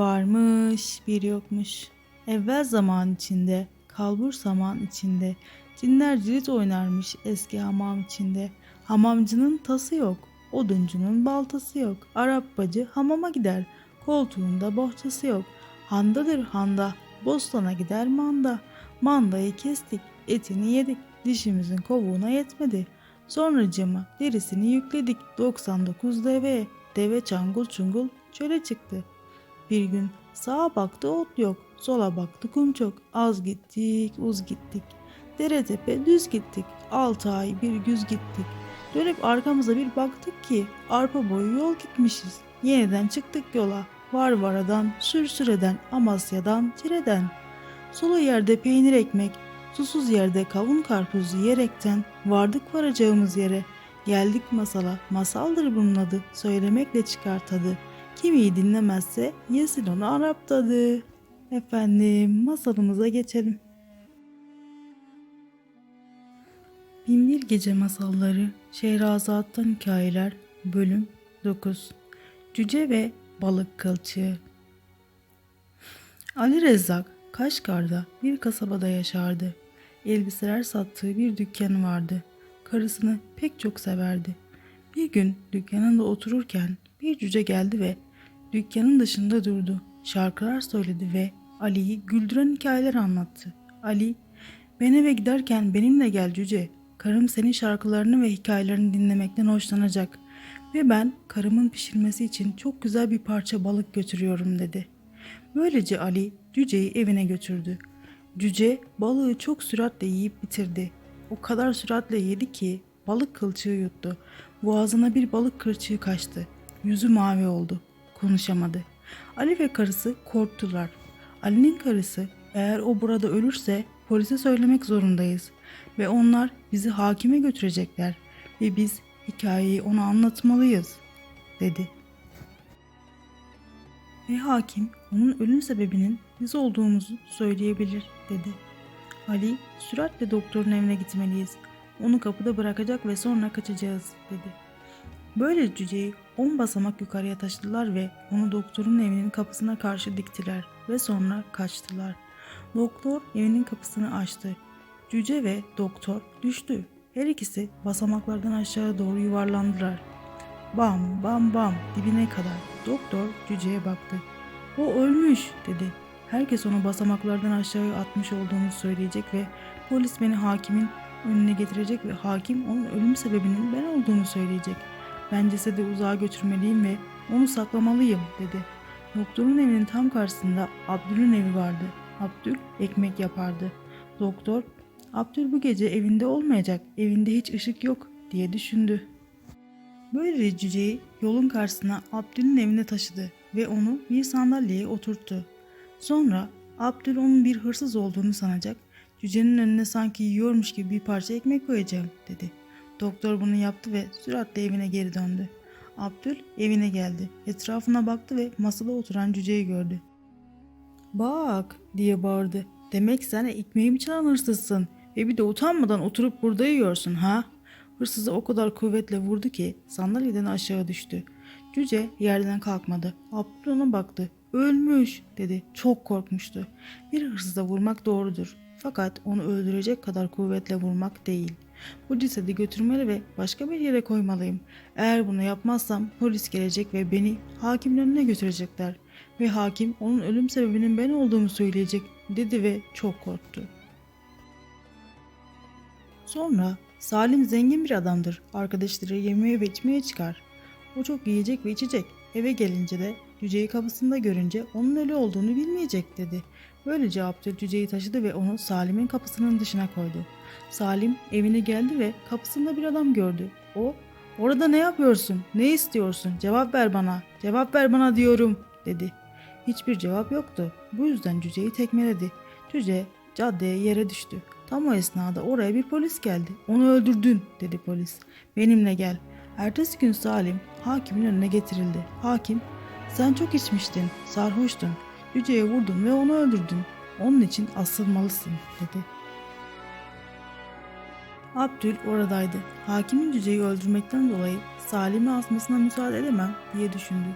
Varmış, bir yokmuş. Evvel zaman içinde, kalbur zaman içinde. Cinler cirit oynarmış eski hamam içinde. Hamamcının tası yok, oduncunun baltası yok. Arap bacı hamama gider, koltuğunda bohçası yok. Handadır handa, bostana gider manda. Mandayı kestik, etini yedik, dişimizin kovuğuna yetmedi. Sonra cama derisini yükledik 99 deveye. Deve çangul çungul çöle çıktı. Bir gün sağa baktı ot yok, sola baktı kum çok. Az gittik, uz gittik. Dere tepe düz gittik. Altı ay bir güz gittik. Dönüp arkamıza bir baktık ki arpa boyu yol gitmişiz. Yeniden çıktık yola. Var varadan, sürsüreden, Amasya'dan, Cire'den. Sulu yerde peynir ekmek, susuz yerde kavun karpuz yiyerekten vardık varacağımız yere. Geldik masala, masaldır bunun adı, söylemekle çıkar tadı. Kim iyi dinlemezse yesin onu Arap tadı. Efendim masalımıza geçelim. Binbir Gece Masalları Şehrazat'tan Hikayeler Bölüm 9 Cüce ve Balık Kılçığı Ali Rezzak Kaşgar'da bir kasabada yaşardı. Elbiseler sattığı bir dükkanı vardı. Karısını pek çok severdi. Bir gün dükkanında otururken bir cüce geldi ve dükkanın dışında durdu. Şarkılar söyledi ve Ali'yi güldüren hikayeler anlattı. Ali, ben eve giderken benimle gel cüce. Karım senin şarkılarını ve hikayelerini dinlemekten hoşlanacak. Ve ben karımın pişirmesi için çok güzel bir parça balık götürüyorum dedi. Böylece Ali cüceyi evine götürdü. Cüce balığı çok süratle yiyip bitirdi. O kadar süratle yedi ki balık kılçığı yuttu. Boğazına bir balık kılçığı kaçtı. Yüzü mavi oldu. Konuşamadı. Ali ve karısı korktular. Ali'nin karısı eğer o burada ölürse polise söylemek zorundayız ve onlar bizi hakime götürecekler ve biz hikayeyi ona anlatmalıyız dedi. Ve hakim onun ölüm sebebinin biz olduğumuzu söyleyebilir dedi. Ali süratle doktorun evine gitmeliyiz. Onu kapıda bırakacak ve sonra kaçacağız dedi. Böyle cüceyi on basamak yukarıya taşıdılar ve onu doktorun evinin kapısına karşı diktiler ve sonra kaçtılar. Doktor evinin kapısını açtı. Cüce ve doktor düştü. Her ikisi basamaklardan aşağı doğru yuvarlandılar. Bam bam bam dibine kadar. Doktor cüceye baktı. O ölmüş dedi. Herkes onu basamaklardan aşağı atmış olduğunu söyleyecek ve polis beni hakimin önüne getirecek ve hakim onun ölüm sebebinin ben olduğunu söyleyecek. Ben cesedi uzağa götürmeliyim ve onu saklamalıyım dedi. Doktorun evinin tam karşısında Abdül'ün evi vardı. Abdül ekmek yapardı. Doktor, Abdül bu gece evinde olmayacak, evinde hiç ışık yok diye düşündü. Böylece cüceyi yolun karşısına Abdül'ün evine taşıdı ve onu bir sandalyeye oturttu. Sonra Abdül onun bir hırsız olduğunu sanacak, cücenin önüne sanki yiyormuş gibi bir parça ekmek koyacağım dedi. Doktor bunu yaptı ve süratle evine geri döndü. Abdül evine geldi. Etrafına baktı ve masada oturan cüceyi gördü. Bak diye bağırdı. Demek sen ekmeğimi çalan hırsızsın ve bir de utanmadan oturup burada yiyorsun ha? Hırsızı o kadar kuvvetle vurdu ki sandalyeden aşağı düştü. Cüce yerden kalkmadı. Abdül ona baktı. Ölmüş dedi. Çok korkmuştu. Bir hırsıza vurmak doğrudur. Fakat onu öldürecek kadar kuvvetle vurmak değil. Bu cesedi götürmeli ve başka bir yere koymalıyım. Eğer bunu yapmazsam polis gelecek ve beni hakimin önüne götürecekler. Ve hakim onun ölüm sebebinin ben olduğumu söyleyecek dedi ve çok korktu. Sonra Salim zengin bir adamdır. Arkadaşları yemeğe ve içmeye çıkar. O çok yiyecek ve içecek. Eve gelince de cüceyi kapısında görünce onun ölü olduğunu bilmeyecek dedi. Böylece Abdül cüceyi taşıdı ve onu Salim'in kapısının dışına koydu. Salim evine geldi ve kapısında bir adam gördü. O, orada ne yapıyorsun, ne istiyorsun, cevap ver bana, cevap ver bana diyorum dedi. Hiçbir cevap yoktu. Bu yüzden cüceyi tekmeledi. Cüce caddeye yere düştü. Tam o esnada oraya bir polis geldi. Onu öldürdün dedi polis. Benimle gel. Ertesi gün Salim hakimin önüne getirildi. Hakim sen çok içmiştin, sarhoştun. Cüceye vurdun ve onu öldürdün. Onun için asılmalısın dedi. Abdül oradaydı. Hakimin cüceyi öldürmekten dolayı Salim'i asmasına müsaade edemem diye düşündü.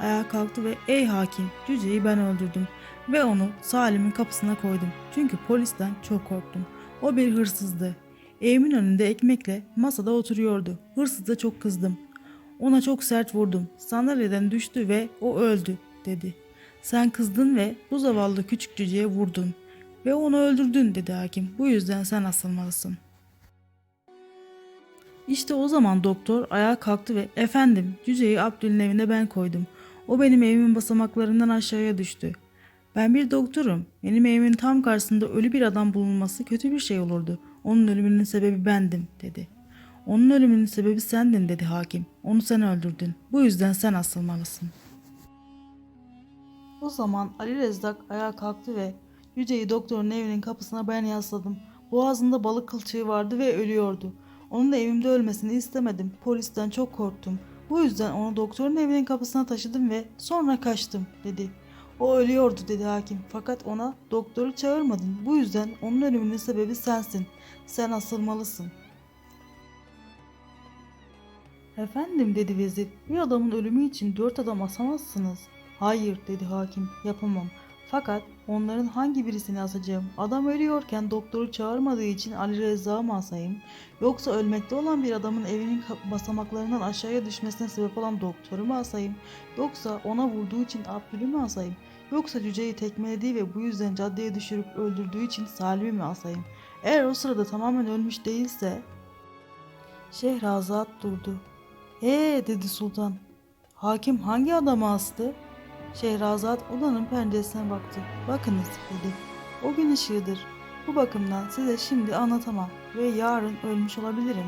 ayağa kalktı ve ''Ey hakim, cüceyi ben öldürdüm ve onu Salim'in kapısına koydum. Çünkü polisten çok korktum. O bir hırsızdı. Evimin önünde ekmekle masada oturuyordu. Hırsıza çok kızdım. Ona çok sert vurdum. Sandalyeden düştü ve o öldü dedi. Sen kızdın ve bu zavallı küçük cüceye vurdun. Ve onu öldürdün dedi hakim. Bu yüzden sen asılmalısın. İşte o zaman doktor ayağa kalktı ve efendim cüceyi Abdül'ün evine ben koydum. O benim evimin basamaklarından aşağıya düştü. Ben bir doktorum. Benim evimin tam karşısında ölü bir adam bulunması kötü bir şey olurdu. Onun ölümünün sebebi bendim dedi. Onun ölümünün sebebi sendin dedi hakim. Onu sen öldürdün. Bu yüzden sen asılmalısın. O zaman Ali Rezzak ayağa kalktı ve Yüce'yi doktorun evinin kapısına ben yasladım. Boğazında balık kılçığı vardı ve ölüyordu. Onun da evimde ölmesini istemedim. Polisten çok korktum. Bu yüzden onu doktorun evinin kapısına taşıdım ve sonra kaçtım dedi. O ölüyordu dedi hakim. Fakat ona doktoru çağırmadın. Bu yüzden onun ölümünün sebebi sensin. Sen asılmalısın. Efendim dedi vezir. Bir adamın ölümü için dört adam asamazsınız. Hayır dedi hakim. Yapamam. Fakat onların hangi birisini asacağım? Adam ölüyorken doktoru çağırmadığı için Ali Rezza'yı mı asayım? Yoksa ölmekte olan bir adamın evinin basamaklarından aşağıya düşmesine sebep olan doktoru mu asayım? Yoksa ona vurduğu için Abdül'ü mü asayım? Yoksa cüceyi tekmelediği ve bu yüzden caddeye düşürüp öldürdüğü için Salim'i mi asayım? Eğer o sırada tamamen ölmüş değilse... Şehrazat durdu. Ee dedi sultan. Hakim hangi adamı astı? Şehrazat odanın penceresine baktı. Bakınız dedi. O gün ışığıdır. Bu bakımdan size şimdi anlatamam ve yarın ölmüş olabilirim.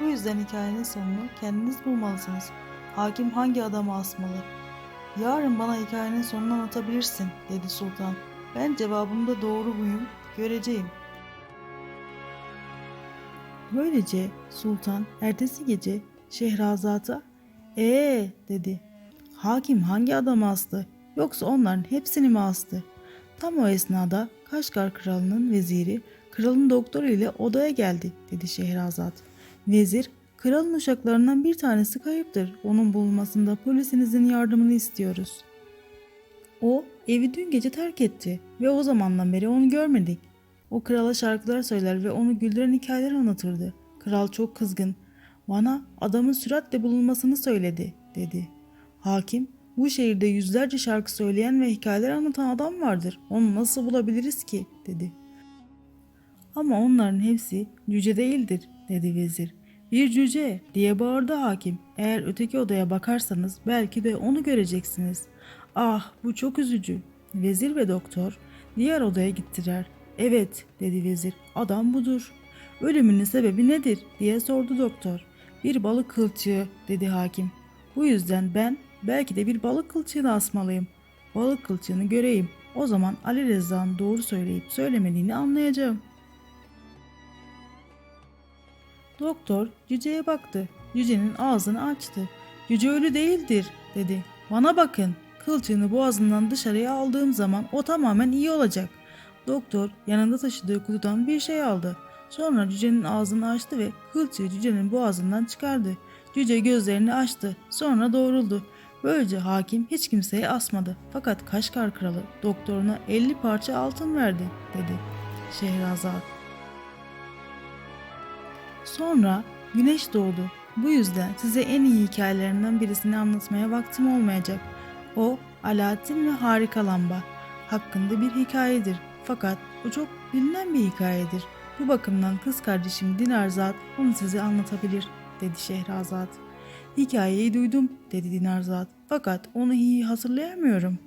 Bu yüzden hikayenin sonunu kendiniz bulmalısınız. Hakim hangi adamı asmalı? Yarın bana hikayenin sonunu anlatabilirsin dedi sultan. Ben cevabımda doğru muyum göreceğim. Böylece sultan ertesi gece Şehrazat'a ee dedi. Hakim hangi adamı astı yoksa onların hepsini mi astı? Tam o esnada Kaşgar kralının veziri kralın doktoru ile odaya geldi dedi Şehrazat. Vezir kralın uşaklarından bir tanesi kayıptır. Onun bulunmasında polisinizin yardımını istiyoruz. O evi dün gece terk etti ve o zamandan beri onu görmedik. O krala şarkılar söyler ve onu güldüren hikayeler anlatırdı. Kral çok kızgın. Bana adamın süratle bulunmasını söyledi dedi. Hakim bu şehirde yüzlerce şarkı söyleyen ve hikayeler anlatan adam vardır. Onu nasıl bulabiliriz ki dedi. Ama onların hepsi cüce değildir dedi vezir. Bir cüce diye bağırdı hakim. Eğer öteki odaya bakarsanız belki de onu göreceksiniz. Ah bu çok üzücü. Vezir ve doktor diğer odaya gittiler. Evet dedi vezir adam budur. Ölümünün sebebi nedir diye sordu doktor. Bir balık kılçığı dedi hakim. Bu yüzden ben belki de bir balık kılçığını asmalıyım. Balık kılçığını göreyim. O zaman Ali Rezza'nın doğru söyleyip söylemediğini anlayacağım. Doktor cüceye baktı. Cücenin ağzını açtı. Cüce ölü değildir dedi. Bana bakın. Kılçığını boğazından dışarıya aldığım zaman o tamamen iyi olacak. Doktor yanında taşıdığı kutudan bir şey aldı. Sonra cücenin ağzını açtı ve kılçığı cücenin boğazından çıkardı. Cüce gözlerini açtı. Sonra doğruldu. Böylece hakim hiç kimseye asmadı. Fakat Kaşgar kralı doktoruna 50 parça altın verdi dedi Şehrazat. Sonra güneş doğdu. Bu yüzden size en iyi hikayelerinden birisini anlatmaya vaktim olmayacak. O Alaaddin ve Harika Lamba hakkında bir hikayedir. Fakat o çok bilinen bir hikayedir. Bu bakımdan kız kardeşim Dinarzat onu size anlatabilir dedi Şehrazat. Hikayeyi duydum dedi Dinarzat. Fakat onu iyi hatırlayamıyorum.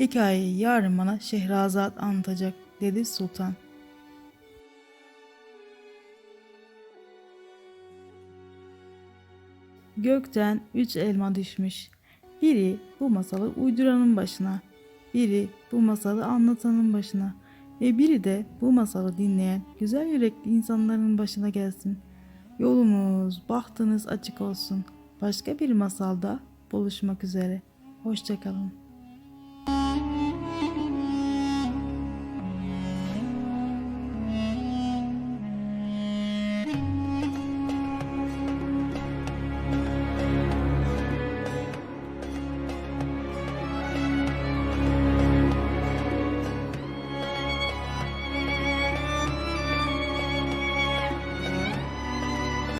Hikayeyi yarın bana Şehrazat anlatacak dedi Sultan. Gökten üç elma düşmüş. Biri bu masalı uyduranın başına, biri bu masalı anlatanın başına ve biri de bu masalı dinleyen güzel yürekli insanların başına gelsin. Yolunuz, bahtınız açık olsun. Başka bir masalda buluşmak üzere. Hoşçakalın.